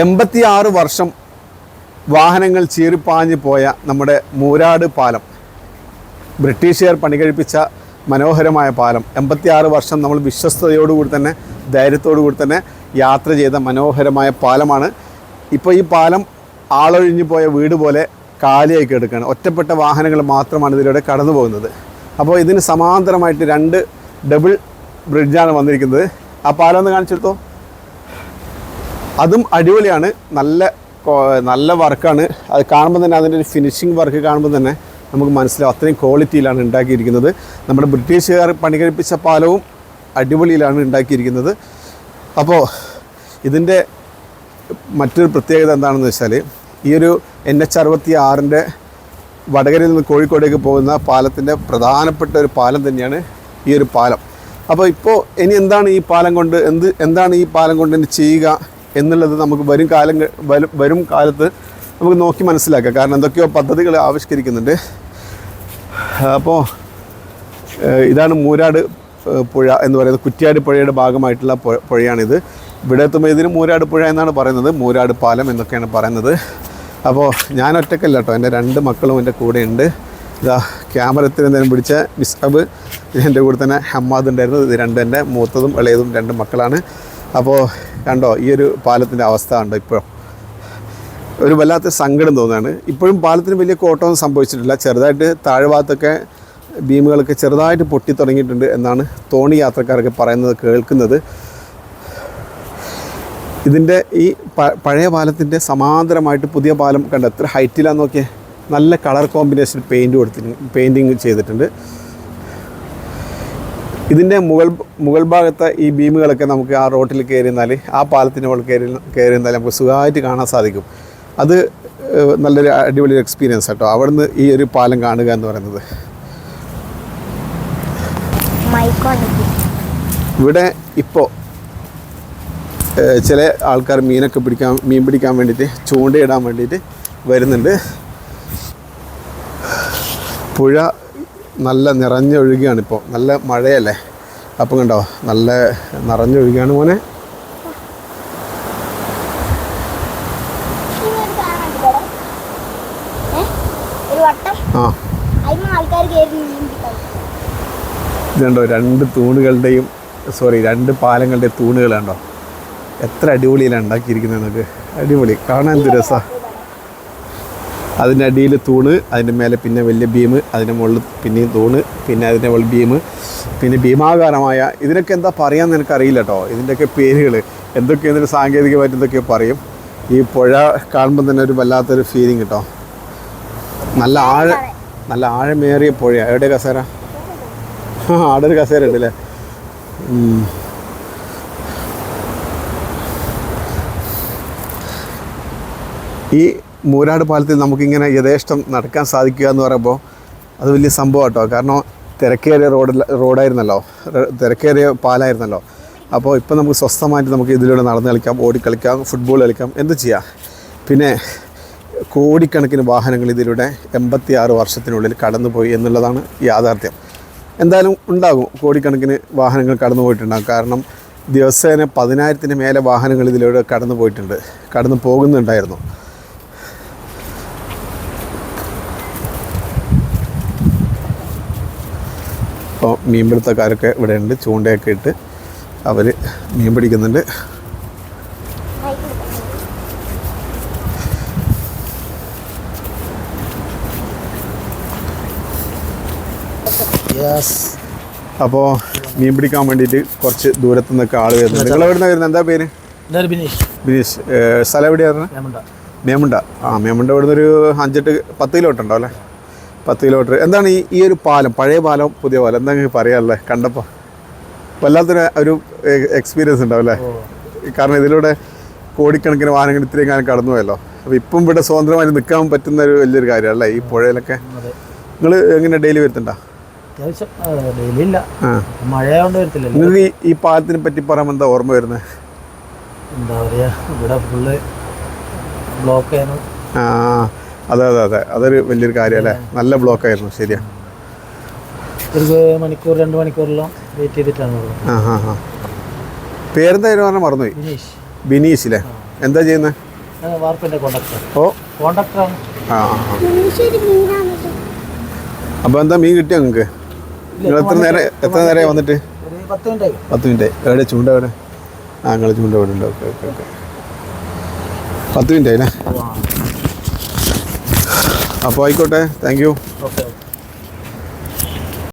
എൺപത്തിയാറ് വർഷം വാഹനങ്ങൾ ചീറിപ്പാഞ്ഞ് പോയ നമ്മുടെ മൂരാട് പാലം. ബ്രിട്ടീഷുകാർ പണികഴിപ്പിച്ച മനോഹരമായ പാലം. എൺപത്തിയാറ് വർഷം നമ്മൾ വിശ്വസ്തയോടുകൂടി തന്നെ ധൈര്യത്തോടുകൂടി തന്നെ യാത്ര ചെയ്ത മനോഹരമായ പാലമാണ്. ഇപ്പോൾ ഈ പാലം ആളൊഴിഞ്ഞു പോയ വീട് പോലെ കാലിയായി കിടക്കുകയാണ്. ഒറ്റപ്പെട്ട വാഹനങ്ങൾ മാത്രമാണ് ഇതിലൂടെ കടന്നു പോകുന്നത്. അപ്പോൾ ഇതിന് സമാന്തരമായിട്ട് രണ്ട് ഡബിൾ ബ്രിഡ്ജാണ് വന്നിരിക്കുന്നത്. ആ പാലം ഒന്ന് കാണിച്ചെടുത്തോ? അതും അടിപൊളിയാണ്. നല്ല നല്ല വർക്കാണ്. അത് കാണുമ്പോൾ തന്നെ അതിന്റെ ഒരു ഫിനിഷിംഗ് വർക്ക് കാണുമ്പോൾ തന്നെ നമുക്ക് മനസ്സിലാവും. അത്രയും ക്വാളിറ്റിയിലാണ് ഉണ്ടാക്കിയിരിക്കുന്നത്. നമ്മുടെ ബ്രിട്ടീഷുകാർ പണി പണികഴിപ്പിച്ച പാലവും അടിപൊളിയിലാണ് ഉണ്ടാക്കിയിരിക്കുന്നത്. അപ്പോൾ ഇതിന്റെ മറ്റൊരു പ്രത്യേകത എന്താണെന്ന് വെച്ചാൽ ഈ ഒരു എൻ എച്ച് അറുപത്തി ആറിന്റെ വടകരയിൽ നിന്ന് കോഴിക്കോടേക്ക് പോകുന്ന പാലത്തിന്റെ പ്രധാനപ്പെട്ട ഒരു പാലം തന്നെയാണ് ഈ ഒരു പാലം. അപ്പോൾ ഇപ്പോൾ ഇനി എന്താണ് ഈ പാലം കൊണ്ട് എന്ത് എന്താണ് ഈ പാലം കൊണ്ട് ഇനി ചെയ്യുക? എന്നുള്ളത് നമുക്ക് വരും കാലം വരും കാലത്ത് നമുക്ക് നോക്കി മനസ്സിലാക്കാം. കാരണം എന്തൊക്കെയോ പദ്ധതികൾ ആവിഷ്കരിക്കുന്നുണ്ട്. അപ്പോൾ ഇതാണ് മൂരാട് പുഴ എന്ന് പറയുന്നത് കുറ്റ്യാട് പുഴയുടെ ഭാഗമായിട്ടുള്ള പുഴ പുഴയാണിത്. ഇവിടെ എത്തുമ്പോൾ ഇതിന് മൂരാട് പുഴ എന്നാണ് പറയുന്നത്. മൂരാട് പാലം എന്നൊക്കെയാണ് പറയുന്നത്. അപ്പോൾ ഞാൻ ഒറ്റക്കല്ല കേട്ടോ. എന്റെ രണ്ട് മക്കളും എന്റെ കൂടെയുണ്ട്. ഇതാ ക്യാമറ എത്തിരുന്നതിനും പിടിച്ച മിസ്ഹബ് എന്റെ കൂടെ തന്നെ ഹമ്മാദ് ഉണ്ടായിരുന്നു. ഇത് രണ്ട് എന്റെ മൂത്തതും ഇളയതും രണ്ട് മക്കളാണ്. അപ്പോൾ കണ്ടോ ഈ ഒരു പാലത്തിന്റെ അവസ്ഥ ഉണ്ടോ ഇപ്പോൾ? ഒരു വല്ലാത്ത സങ്കടം തോന്നുകയാണ്. ഇപ്പോഴും പാലത്തിന് വലിയ കോട്ടമൊന്നും സംഭവിച്ചിട്ടില്ല. ചെറുതായിട്ട് താഴ്ഭാഗത്തൊക്കെ ബീമുകളൊക്കെ ചെറുതായിട്ട് പൊട്ടി തുടങ്ങിയിട്ടുണ്ട് എന്നാണ് തോണി യാത്രക്കാരൊക്കെ പറയുന്നത് കേൾക്കുന്നത്. ഇതിന്റെ ഈ പഴയ പാലത്തിന്റെ സമാന്തരമായിട്ട് പുതിയ പാലം കണ്ട എത്ര ഹൈറ്റിലാന്ന് നോക്കിയേ. നല്ല കളർ കോമ്പിനേഷൻ പെയിന്റ് കൊടുത്തിട്ടുണ്ട് പെയിന്റിങ് ചെയ്തിട്ടുണ്ട്. ഇതിന്റെ മുകൾ മുകൾ ഭാഗത്തെ ഈ ബീമുകളൊക്കെ നമുക്ക് ആ റോട്ടിൽ കയറിയിരുന്നാൽ ആ പാലത്തിന്റെ മുകളിൽ കയറി കയറിയിരുന്നാൽ നമുക്ക് സുഖമായിട്ട് കാണാൻ സാധിക്കും. അത് നല്ലൊരു അടിപൊളി എക്സ്പീരിയൻസ് കേട്ടോ അവിടുന്ന് ഈ ഒരു പാലം കാണുക എന്ന് പറയുന്നത്. ഇവിടെ ഇപ്പോൾ ചില ആൾക്കാർ മീനൊക്കെ പിടിക്കാൻ മീൻ പിടിക്കാൻ വേണ്ടിയിട്ട് ചൂണ്ടയിടാൻ വേണ്ടിയിട്ട് വരുന്നുണ്ട്. പുഴ നല്ല നിറഞ്ഞൊഴുകയാണ് ഇപ്പോൾ നല്ല മഴയല്ലേ? അപ്പം കണ്ടോ നല്ല നിറഞ്ഞൊഴുകയാണ് മോനെ. ആ. ഇതുണ്ടോ രണ്ട് തൂണുകളുടെയും സോറി രണ്ട് പാലങ്ങളുടെയും തൂണുകൾ കണ്ടോ. എത്ര അടിപൊളിയിലാണ് ഉണ്ടാക്കിയിരിക്കുന്നത് നമുക്ക്. അടിപൊളി. കാണാൻ എന്ത് രസമാണ് അതിന്റെ അടിയിൽ തൂണ് അതിന്റെ മേലെ പിന്നെ വലിയ ബീം അതിന്റെ മുകളിൽ പിന്നെയും തൂണ് പിന്നെ അതിന്റെ മുകളിൽ ബീം പിന്നെ ഭീമാകാരമായ ഇതിനൊക്കെ എന്താ പറയാമെന്ന് എനിക്കറിയില്ല കേട്ടോ. ഇതിന്റെയൊക്കെ പേരുകൾ എന്തൊക്കെ ഇതിന്റെ സാങ്കേതികമായിട്ട് എന്തൊക്കെയോ പറയും. ഈ പുഴ കാണുമ്പോൾ തന്നെ ഒരു വല്ലാത്തൊരു ഫീലിംഗ് കേട്ടോ. നല്ല ആഴ നല്ല ആഴമേറിയ പുഴ എവിടെ കസേര? ആ അവിടെ ഒരു കസേര ഉണ്ട് അല്ലേ ഈ മൂരാട് പാലത്തിൽ നമുക്കിങ്ങനെ യഥേഷ്ടം നടക്കാൻ സാധിക്കുക എന്ന് പറയുമ്പോൾ അത് വലിയ സംഭവം കേട്ടോ കാരണം തിരക്കേറിയ റോഡ് റോഡായിരുന്നല്ലോ. തിരക്കേറിയ പാലായിരുന്നല്ലോ. അപ്പോൾ ഇപ്പം നമുക്ക് സ്വസ്ഥമായിട്ട് നമുക്ക് ഇതിലൂടെ നടന്ന് കളിക്കാം ഓടിക്കളിക്കാം ഫുട്ബോൾ കളിക്കാം എന്ത് ചെയ്യാം? പിന്നെ കോടിക്കണക്കിന് വാഹനങ്ങൾ ഇതിലൂടെ എൺപത്തി ആറ് വർഷത്തിനുള്ളിൽ കടന്നുപോയി എന്നുള്ളതാണ് യാഥാർത്ഥ്യം. എന്തായാലും ഉണ്ടാകും. കോടിക്കണക്കിന് വാഹനങ്ങൾ കടന്നു പോയിട്ടുണ്ടാകും കാരണം ദിവസേന പതിനായിരത്തിന് മേലെ വാഹനങ്ങൾ ഇതിലൂടെ കടന്നു പോയിട്ടുണ്ട് കടന്നു പോകുന്നുണ്ടായിരുന്നു. അപ്പോൾ മീൻപിടുത്തക്കാരൊക്കെ ഇവിടെ ഉണ്ട് ചൂണ്ടയൊക്കെ ഇട്ട് അവർ മീൻ പിടിക്കുന്നുണ്ട്. അപ്പോ മീൻ പിടിക്കാൻ വേണ്ടിയിട്ട് കുറച്ച് ദൂരത്തു നിന്നൊക്കെ ആൾ വരുന്നുണ്ട്. നിങ്ങൾ എവിടെ വരുന്നത്? എന്താ പേര്? ബിനീഷ്. സ്ഥലം എവിടെയായിരുന്നു? മേമുണ്ട. ആ മേമുണ്ട ഇവിടുന്ന് ഒരു അഞ്ചെട്ട് പത്ത് കിലോമീറ്റർ ഉണ്ടോ അല്ലേ? പത്ത് കിലോമീറ്റർ എന്താണ് ഈ ഈ ഒരു പാലം? പഴയ പാലം പുതിയ പാലം? എന്താ നിങ്ങൾക്ക് പറയാമല്ലേ കണ്ടപ്പോൾ വല്ലാത്തൊരു ഒരു എക്സ്പീരിയൻസ് ഉണ്ടാവും അല്ലേ? കാരണം ഇതിലൂടെ കോടിക്കണക്കിന് വാഹനങ്ങൾ ഇത്രയും കാലം കടന്നു പോയല്ലോ അപ്പോൾ ഇപ്പം ഇവിടെ സ്വതന്ത്രമായി നിൽക്കാൻ പറ്റുന്ന ഒരു വലിയൊരു കാര്യമല്ലേ ഈ പുഴയിലൊക്കെ. നിങ്ങൾ എങ്ങനെ ഡെയിലി വരുത്തുണ്ടോ നിങ്ങൾക്ക് ഈ പാലത്തിനെ പറ്റി പറയുമ്പോൾ എന്താ ഓർമ്മ വരുന്നത് എന്താ പറയാ ഇവിടെ ഫുള്ള് ബ്ലോക്ക് ആ. അതെ അതെ അതെ. അതൊരു വലിയൊരു കാര്യമല്ലേ? നല്ല ബ്ലോക്ക് ആയിരുന്നു. ശരിയാ. ഒരു മണിക്കൂർ രണ്ട് മണിക്കൂറെല്ലാം വെയിറ്റ് ചെയ്തിട്ടാണ് ആ ഹാ ഹാ പേരെന്തായാലും പറഞ്ഞാൽ മറന്നുപോയി. ബിനീഷ്. ബിനീഷ് അല്ലേ എന്താ ചെയ്യുന്നത് വാർപ്പിന്റെ കോണ്ടക്ടർ ഓ. കോണ്ടക്ടറാണ് ആ അപ്പോൾ എന്താ മീൻ കിട്ടിയോ നിങ്ങൾക്ക്? നിങ്ങൾ എത്ര നേരം എത്ര നേരമായി വന്നിട്ട്? പത്ത് മിനിറ്റ് എവിടെ? ചൂണ്ട എവിടെ? ആ നിങ്ങൾ ചൂണ്ട എവിടെ ഉണ്ട് ഓക്കെ ഓക്കെ ഓക്കെ. പത്ത് മിനിറ്റ് ആയില്ലേ? അപ്പോൾ ആയിക്കോട്ടെ. Thank you okay